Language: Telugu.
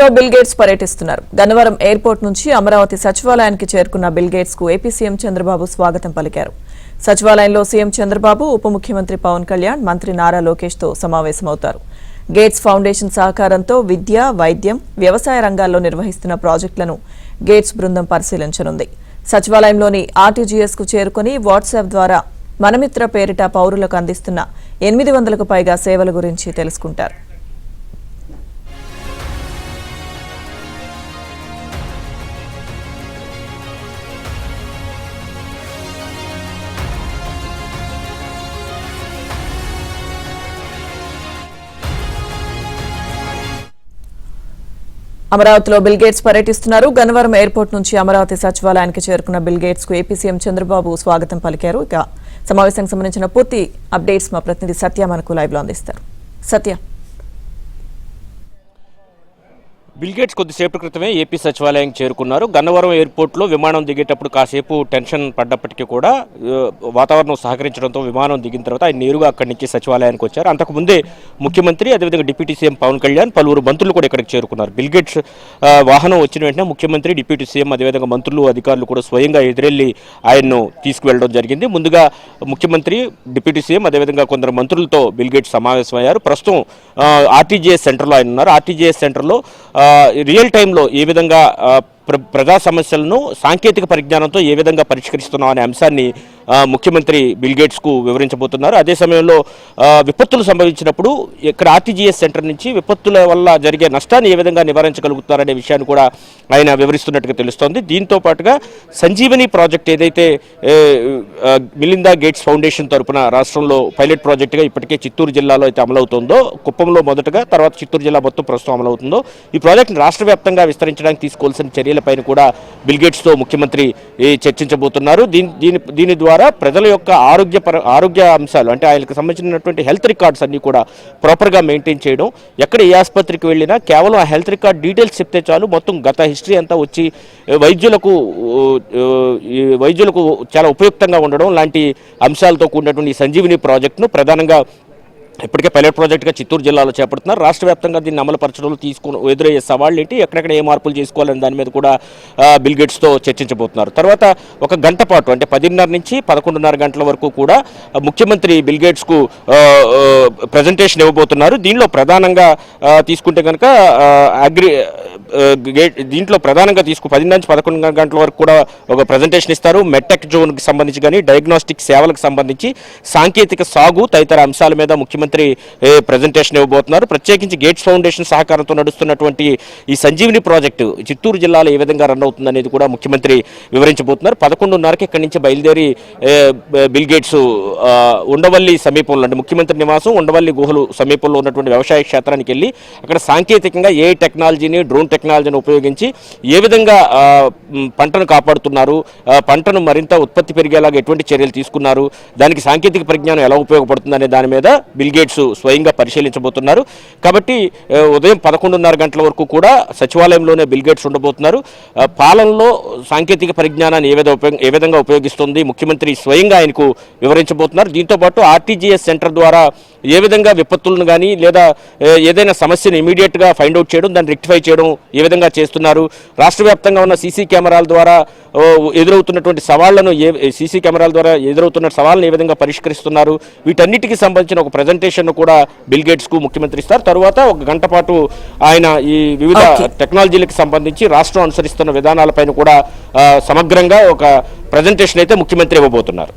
లో బిల్ గేట్స్ పర్యటిస్తున్నారు. గన్నవరం ఎయిర్పోర్ట్ నుంచి అమరావతి సచివాలయానికి చేరుకున్న బిల్ గేట్స్కు ఏపీ సీఎం చంద్రబాబు స్వాగతం పలికారు. సచివాలయంలో సీఎం చంద్రబాబు ఉప ముఖ్యమంత్రి పవన్ కళ్యాణ్ మంత్రి నారా లోకేష్తో సమావేశమవుతారు. గేట్స్ ఫౌండేషన్ సహకారంతో విద్య వైద్యం వ్యవసాయ రంగాల్లో నిర్వహిస్తున్న ప్రాజెక్టులను గేట్స్ బృందం పరిశీలించనుంది. సచివాలయంలోని ఆర్టీజీఎస్కు చేరుకుని వాట్సాప్ ద్వారా మనమిత్ర పేరిట పౌరులకు అందిస్తున్న ఎనిమిది వందలకు పైగా సేవల గురించి తెలుసుకుంటారు. అమరావతిలో బిల్ గేట్స్ పర్యటిస్తున్నారు. గన్నవరం ఎయిర్పోర్ట్ నుంచి అమరావతి సచివాలయానికి చేరుకున్న బిల్ గేట్స్కు ఏపీ సీఎం చంద్రబాబు స్వాగతం పలికారు. ఇక సమావేశానికి సంబంధించిన పూర్తి అప్డేట్స్ మా ప్రతినిధి సత్య మనకు లైవ్లో అందిస్తారు. సత్య. బిల్గేట్స్ కొద్దిసేపు క్రితమే ఏపీ సచివాలయం చేరుకున్నారు. గన్నవరం ఎయిర్పోర్ట్లో విమానం దిగేటప్పుడు కాసేపు టెన్షన్ పడ్డప్పటికీ కూడా వాతావరణం సహకరించడంతో విమానం దిగిన తర్వాత ఆయన నేరుగా అక్కడి నుంచి సచివాలయానికి వచ్చారు. అంతకుముందే ముఖ్యమంత్రి అదేవిధంగా డిప్యూటీ సీఎం పవన్ కళ్యాణ్ పలువురు మంత్రులు కూడా ఇక్కడికి చేరుకున్నారు. బిల్గేట్స్ వాహనం వచ్చిన వెంటనే ముఖ్యమంత్రి డిప్యూటీ సీఎం అదేవిధంగా మంత్రులు అధికారులు కూడా స్వయంగా ఎదురెళ్ళి ఆయన్ను తీసుకువెళ్ళడం జరిగింది. ముందుగా ముఖ్యమంత్రి డిప్యూటీ సీఎం అదేవిధంగా కొందరు మంత్రులతో బిల్గేట్స్ సమావేశమయ్యారు. ప్రస్తుతం ఆర్టీజీఎస్ సెంటర్లో ఆయన ఉన్నారు. ఆర్టీజీఎస్ సెంటర్లో రియల్ టైంలో ఏ విధంగా ఆ, ప్రజా సమస్యలను సాంకేతిక పరిజ్ఞానంతో ఏ విధంగా పరిష్కరిస్తున్నాం అనే అంశాన్ని ముఖ్యమంత్రి బిల్గేట్స్కు వివరించబోతున్నారు. అదే సమయంలో విపత్తులు సంభవించినప్పుడు ఇక్కడ ఆర్టీజీఎస్ సెంటర్ నుంచి విపత్తుల వల్ల జరిగే నష్టాన్ని ఏ విధంగా నివారించగలుగుతారనే విషయాన్ని కూడా ఆయన వివరిస్తున్నట్టుగా తెలుస్తోంది. దీంతో పాటుగా సంజీవని ప్రాజెక్ట్ ఏదైతే మిలిందా గేట్స్ ఫౌండేషన్ తరఫున రాష్ట్రంలో పైలట్ ప్రాజెక్టుగా ఇప్పటికే చిత్తూరు జిల్లాలో అయితే అమలవుతుందో కుప్పంలో మొదటగా తర్వాత చిత్తూరు జిల్లా మొత్తం ప్రస్తుతం అమలవుతుందో ఈ ప్రాజెక్టును రాష్ట్ర వ్యాప్తంగా విస్తరించడానికి తీసుకోవాల్సిన చర్యలు పైన కూడా బిల్గేట్స్తో ముఖ్యమంత్రి చర్చించబోతున్నారు. దీని దీని దీని ద్వారా ప్రజల యొక్క ఆరోగ్య ఆరోగ్య అంశాలు అంటే ఆయనకు సంబంధించినటువంటి హెల్త్ రికార్డ్స్ అన్నీ కూడా ప్రాపర్గా మెయింటైన్ చేయడం ఎక్కడ ఏ ఆసుపత్రికి వెళ్ళినా కేవలం ఆ హెల్త్ రికార్డ్ డీటెయిల్స్ చెప్తే చాలు. మొత్తం గత హిస్టరీ అంతా వచ్చి వైద్యులకు వైద్యులకు చాలా ఉపయుక్తంగా ఉండడం లాంటి అంశాలతో కూడినటువంటి సంజీవిని ప్రాజెక్టును ప్రధానంగా ఇప్పటికే పైలట్ ప్రాజెక్టుగా చిత్తూరు జిల్లాలో చేపడుతున్నారు. రాష్ట్ర వ్యాప్తంగా దీన్ని అమలు పరచడంలో తీసుకుని ఎదురయ్యే సవాళ్ళు ఏంటి ఎక్కడెక్కడ ఏ మార్పులు చేసుకోవాలని దాని మీద కూడా బిల్ గేట్స్తో చర్చించబోతున్నారు. తర్వాత ఒక గంట పాటు అంటే పదిన్నర నుంచి పదకొండున్నర గంటల వరకు కూడా ముఖ్యమంత్రి బిల్ గేట్స్కు ప్రజెంటేషన్ ఇవ్వబోతున్నారు. దీనిలో ప్రధానంగా తీసుకుంటే కనుక అగ్రి గేట్ దీంట్లో ప్రధానంగా తీసుకు పది నుంచి పదకొండు గంటల వరకు కూడా ఒక ప్రజెంటేషన్ ఇస్తారు. మెట్టెక్ జోన్కి సంబంధించి కానీ డయాగ్నోస్టిక్ సేవలకు సంబంధించి సాంకేతిక సాగు తదితర అంశాల మీద ముఖ్యమంత్రి ముఖ్యమంత్రి ప్రజెంటేషన్ ఇవ్వబోతున్నారు. ప్రత్యేకించి గేట్స్ ఫౌండేషన్ సహకారంతో నడుస్తున్నటువంటి ఈ సంజీవిని ప్రాజెక్టు చిత్తూరు జిల్లాలో ఏ విధంగా రన్ అవుతుంది అనేది కూడా ముఖ్యమంత్రి వివరించబోతున్నారు. పదకొండున్నరకి ఇక్కడి నుంచి బయలుదేరి బిల్ గేట్స్ ఉండవల్లి సమీపంలో అంటే ముఖ్యమంత్రి నివాసం ఉండవల్లి గుహలు సమీపంలో ఉన్నటువంటి వ్యవసాయ క్షేత్రానికి వెళ్ళి అక్కడ సాంకేతికంగా ఏ టెక్నాలజీని డ్రోన్ టెక్నాలజీని ఉపయోగించి ఏ విధంగా పంటను కాపాడుతున్నారు పంటను మరింత ఉత్పత్తి పెరిగేలాగా ఎటువంటి చర్యలు తీసుకున్నారు దానికి సాంకేతిక పరిజ్ఞానం ఎలా ఉపయోగపడుతుంది అనే దాని మీద బిల్ బ్రిగేడ్స్ స్వయంగా పరిశీలించబోతున్నారు. కాబట్టి ఉదయం పదకొండున్నర గంటల వరకు కూడా సచివాలయంలోనే బిల్ గేట్స్ ఉండబోతున్నారు. పాలనలో సాంకేతిక పరిజ్ఞానాన్ని ఏ విధంగా ఏ విధంగా ఉపయోగిస్తుంది ముఖ్యమంత్రి స్వయంగా ఆయనకు వివరించబోతున్నారు. దీంతో పాటు ఆర్టీజీఎస్ సెంటర్ ద్వారా ఏ విధంగా విపత్తులను కానీ లేదా ఏదైనా సమస్యను ఇమీడియట్గా ఫైండ్ అవుట్ చేయడం దాన్ని రెక్టిఫై చేయడం ఏ విధంగా చేస్తున్నారు? రాష్ట్ర వ్యాప్తంగా ఉన్న సీసీ కెమెరాల ద్వారా ఎదురవుతున్నటువంటి సవాళ్ళను ఏ సీసీ కెమెరాల ద్వారా ఎదురవుతున్న సవాళ్ళను ఏ విధంగా పరిష్కరిస్తున్నారు? వీటన్నిటికీ సంబంధించిన ఒక ప్రజెంటేషన్ కూడా బిల్ గేట్స్కు ముఖ్యమంత్రి ఇస్తారు. తర్వాత ఒక గంట పాటు ఆయన ఈ వివిధ. టెక్నాలజీలకు సంబంధించి రాష్ట్రం అనుసరిస్తున్న విధానాలపైన కూడా సమగ్రంగా ఒక ప్రజెంటేషన్ అయితే ముఖ్యమంత్రి ఇవ్వబోతున్నారు.